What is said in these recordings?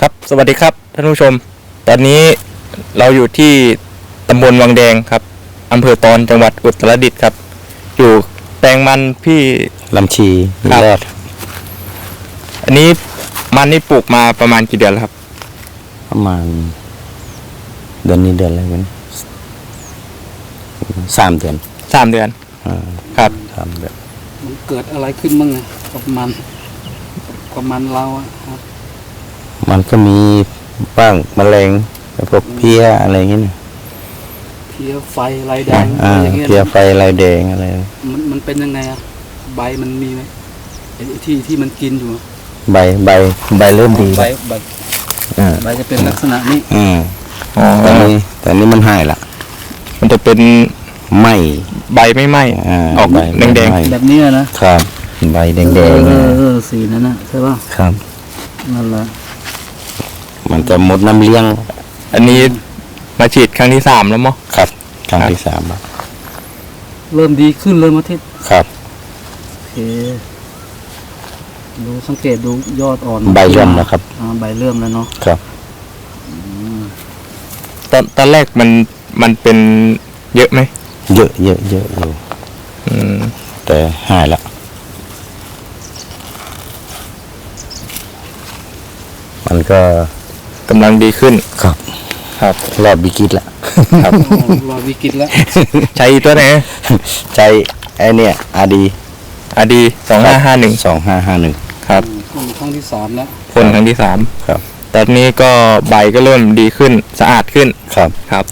ครับสวัสดีครับท่านผู้ชม ตอนนี้เราอยู่ที่ตำบลวังแดงครับอำเภอตอนจังหวัดอุตรดิตถ์ครับ อยู่แปลงมันพี่ลำชีครับรอดอันนี้มันนี่ปลูกมาประมาณกี่เดือนแล้วครับ ประมาณ เดือนนี้เดือนอะไรกันสามเดือนสามเดือนอ่าครับสามเดือนมันเกิดอะไรขึ้นบ้างอะกับมันกับมันเราอะครับ มันก็มีบ้างแมลงแล้วพวกเพี้ยอะไรอย่างเงี้ยนะเพี้ยไฟลายแดงอ่าอะไรอย่างเงี้ยเพี้ยไฟลายแดงอะไร มันมันเป็นยังไงอะใบมันมีไหมไอ้ที่ที่มันกินอยู่อะใบใบใบเริ่มดีใบแล้วใบอ่าใบจะเป็นลักษณะนี้อ่าอ๋อตอนนี้ตอนนี้มันหายละมันจะเป็นไหมใบไม่ไหม้อ่าออกใบแดงไหม้แบบเนี้ยนะครับ ใบแดงเอแดองเออนะเออสีนั้นนะใช่ป่ะครับ นั่นแหละ มันจะหมดน้ำเลี้ยงๆอันนี้มาฉีดครั้งที่สามแล้วมั้งครับครั้งครับที่สามแล้วเริ่มดีขึ้นเลยมาทิศครับโอเคดูสังเกตดูยอดอ่อนใบเริ่มแล้วครับอ่าใบเริ่มแล้วเนาะครับตอนตอนแรกมันมันเป็นเยอะไหมเยอะเยอะเยอะอยู่อืมแต่หายละมันก็ กำลังดีขึ้นครับ ครับ รอบบิกิตละครับโอ้รอวิกฤตแล้ว ใช้ตัวไหนใจไอเนี่ยอาดีอดีสองห้าห้าหนึ่งสองห้าห้าหนึ่งครับอืมครั้งที่สามแล้วพ่นครั้งที่สามครับ ตอนนี้ก็ใบก็เริ่มดีขึ้นสะอาดขึ้นครับ ครับ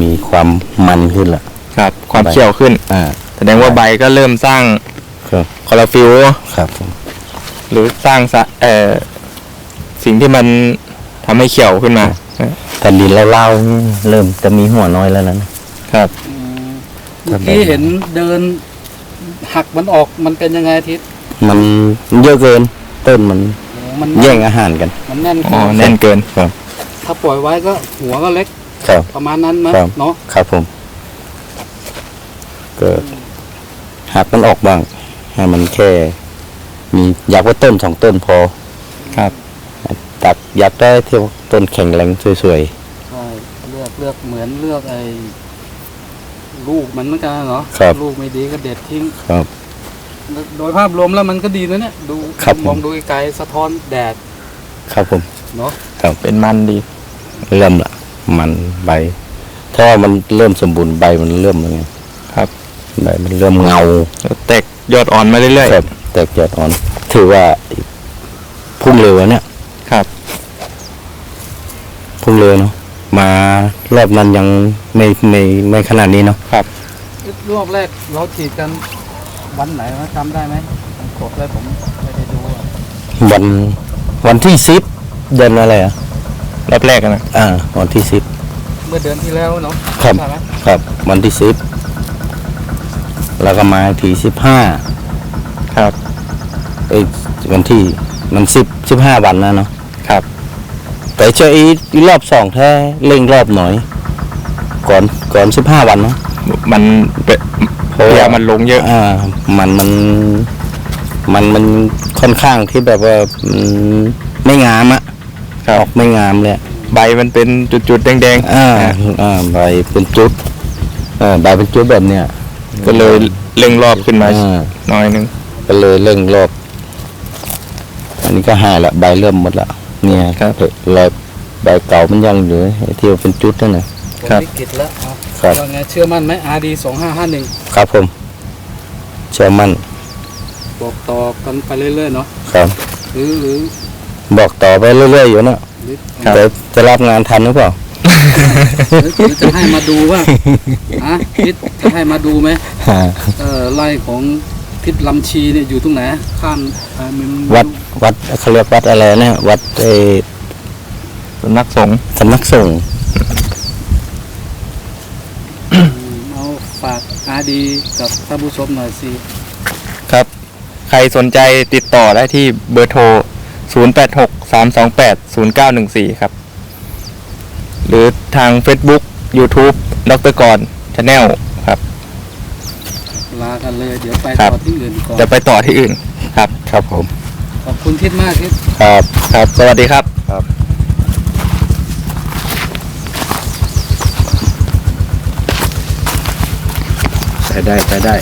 มีความมันขึ้นละครับ ความใบเขียวขึ้น อ่า แสดงว่าใบก็เริ่มสร้างครับคลอโรฟิลล์ครับผมหรือสร้างสะเอ่อสิ่งที่มัน ทำให้เขียวขึ้นมาแต่ดินเล่าๆนี่เริ่มจะมีหัวน้อยแล้วนะครับอืมเมื่อกี้เห็นเดิน หักมันออกมันเป็นยังไงอาทิศมันเยอะเกินต้นมันโอ้มันแย่งอาหารกัน มันแน่นอ๋อเกินแน่นเกินครับ ถ้าปล่อยไว้ก็หัวก็เล็กครับประมาณนั้นมั้ยครับเนาะครับผมก็หักมันออกบ้างให้มันแค่ มีอยากว่าต้นสองต้นพอครับตัด อยากได้เที่ยวต้นแข็งแรงสวยใช่เลือกเลือกเหมือนเลือกไอ้ลูกมันเหมือนกันเนาะครับ ลูกไม่ดีก็เด็ดทิ้งๆครับ โดยภาพรวมแล้วมันก็ดีนะเนี่ย ดูครับผม มองดูไกลๆสะท้อนแดดครับผม เนาะเป็นมันดี เริ่มละมันใบ ถ้าว่ามันเริ่มสมบูรณ์ใบมันเริ่มยังไงครับ ใบมันเริ่มเงาแล้วแตกยอดอ่อนมาเรื่อยครับแตกยอดอ่อน ถือว่าพุ่งเร็วอะเนี่ย ๆครับ พุ่งเร็วเนาะมารอบนั้นยังไม่ไม่ไม่ขนาดนี้เนาะรอบแรกเราฉีดกันวันไหนวะจำได้ไหมผมกดเลยผมไม่ได้ดูอะวันวันที่สิบเดือนอะไรอะรอบแรกอะนะอ่าวันที่สิบเมื่อเดือนที่แล้วเนาะครับใช่ไหมครับ วันที่สิบแล้วก็มาทีสิบห้าครับเอ้ยวันที่มันสิบสิบห้าวันนะเนาะครับแต่ เจออีอีรอบสองแท้เร่งรอบหน่อย ก่อนก่อนสิบห้าวันเนาะมันเป็นเพราะว่าพยามันลงเยอะ อ่า มันมัน มันมันค่อนข้างที่แบบว่าอืมไม่งามอะครับออกไม่งามเลยใบมันเป็นจุดๆแดงอ่าๆนะอ่าใบเป็นจุดอ่าใบเป็นจุดแบบเนี้ยก็เลยเร่งรอบขึ้นมาอ่า หน่อยหนึง ก็เลยเร่งรอบ อันนี้ก็หายละใบเริ่มหมดละ เนี่ยครับรอยใบเก่ามันยังอยู่ไอ้ที่ว่าเป็นจุดนั่นนะครับวิกฤตแล้วเอาครับว่าไงเชื่อมั่นไหม RD สองห้าห้าหนึ่งครับผม เชื่อมั่นบอกต่อกันไปเรื่อยๆเนาะครับ หรือหรือบอกต่อไปเรื่อยๆอยู่นะหรือครับแต่จะรับงานทันหรือเปล่า หรือหรือจะให้มาดูว่าอะทิศจะให้มาดูไหม เออไล่ของ ทิศลำชีเนี่ยอยู่ตรงไหนข้ามเอ่อมันวัดวัดเขาเรียกวัดอะไรนะ วัดเออสำนักสงฆ์สำนักสงฆ์อืมเอาฝาก RD กับท่านผู้ชมหน่อยสิครับ ใครสนใจติดต่อได้ที่เบอร์โทร 0863280914 ครับ หรือทาง Facebook YouTube ดรกรชาแนลครับ ลากันเลย เดี๋ยวไปต่อที่อื่นก่อนจะไปต่อที่อื่นครับ ครับผม ขอบคุณทิศมากทิศครับครับ สวัสดีครับครับไปได้ไปได้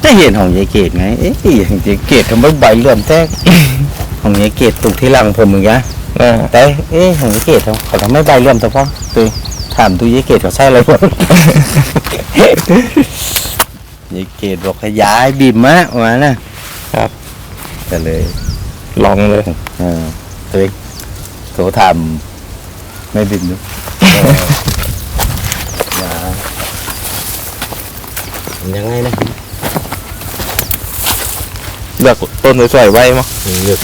ได้เห็นของยายเกดไง เอ๊ะของยายเกดทำไมใบเลื่อมแทกของยายเกดตุกที่หลังผมเหมือนกันแต่เอ๊ะของยายเกดเขาทำไมใบเลื่อมแต่พ่อตุยถามตุยยายเกดเขาใช่อะไรบ้าง ยายเกดบอกขยายบีบมะมานะครับ ก็เลยลองเลยเออตัวเองโทรถามไม่บินดูอย่ายังไงนะเลือกต้นสวยๆไว้มั้งเลือก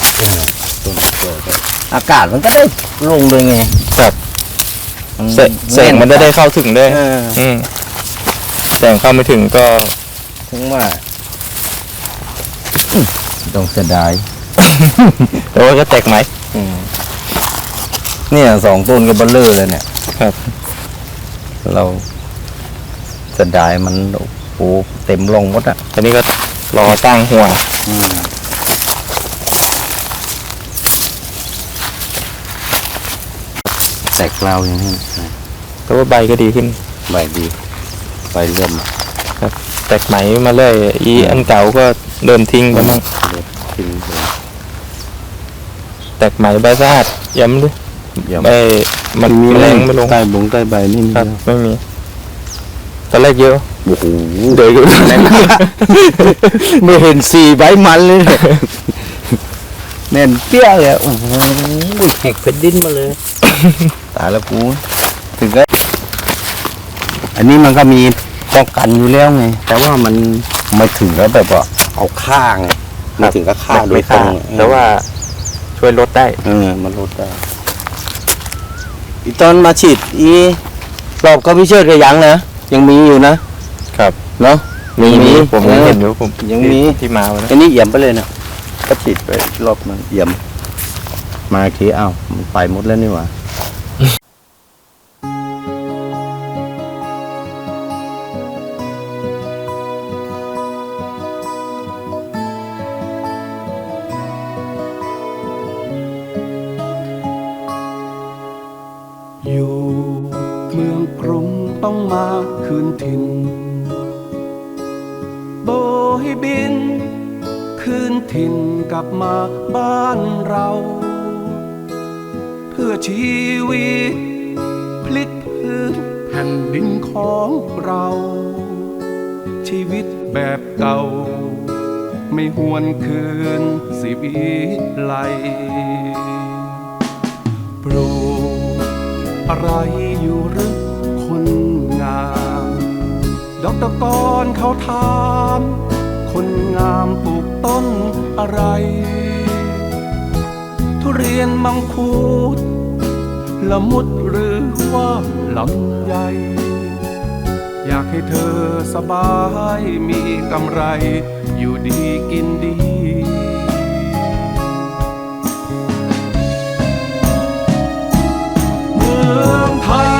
ต้นตัวไปอากาศมันก็ได้ลงเลยไงครับมันแสแสงมันจะได้เข้าถึงด้วยเอออืมแสงเข้าไม่ถึงก็ ถึงว่าต้องเสียดาย แต่ว่าก็แตกไหมเนี่ยสองต้นก็เบลเลอร์เลยเนี่ย ครับ เราเสียดายมันโอ้โหเต็มลงหมดอะตอนนี้ก็รอตั้งหัวแตกเปล่าอย่างนี้นะแต่ว่าใบก็ดีขึ้น ใบดี ใบเริ่ม แตกไหมมาเลยอีอันเก่าก็เริ่มทิ้งไปมั่งเล็บทิ้งเลยแตกไหมใบสะอาดย้ำดิเดี๋ยวใบมันแมลงไม่ลงใต้บงใต้ใบนี่มีครับไม่มีตอนแรกเยอะโอ้โหเดี๋ยวอยู่ไม่เห็นสีใบมันเลยเนี่ยแน่นเปี้ยเลยโอ้โหแหกเป็นดินมาเลย ตายแล้วกูถึงก็อันนี้มันก็มี ป้องกันอยู่แล้วไง แต่ว่ามันไม่ถึงแล้วแบบว่าเอาฆ่าไงไม่ถึงก็ฆ่าโดไม่ยตรฆ่างแต่ว่าช่วยลดได้เออมันลดได้อีตอนมาฉีดอีรอบก็พิเชิดกับยังนะยังมีอยู่นะครับเนาะมีมีมีผมเออเห็นอยู่ผมยังมีที่มาวันนั้นอันนี้เอี่ยมไปเลยนะก็ฉีดไปรอบมันเอี่ยม มาอีกทีอ้าวมันไปหมดแล้วนี่หว่า บิน คืนถิ่นกลับมาบ้านเรา เพื่อชีวิต พลิกพื้นแผ่นดินของเรา ชีวิตแบบเก่า ไม่หวนคืนสิวิไลปลูกอะไรอยู่หรือคนงามดอกตะกอนเขาถาม คนงามปลูกต้นอะไร ทุเรียนมังคุดละมุดหรือว่าลำไยอยากให้เธอสบายมีกำไร อยู่ดีกินดีเมืองไทย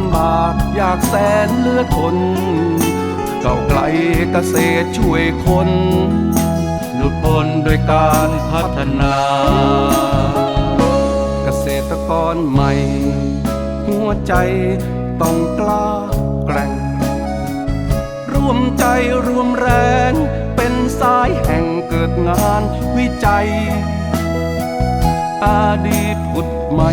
ำบากอยากแสนเลือดทนเก่าไกลเกษตรช่วยคนหลุดพ้นโดยการพัฒนา เกษตรกรใหม่ หัวใจต้องกล้าแกร่งร่วมใจรวมแรง เป็นสายแห่งเกิดงานวิจัย อดีตผุดใหม่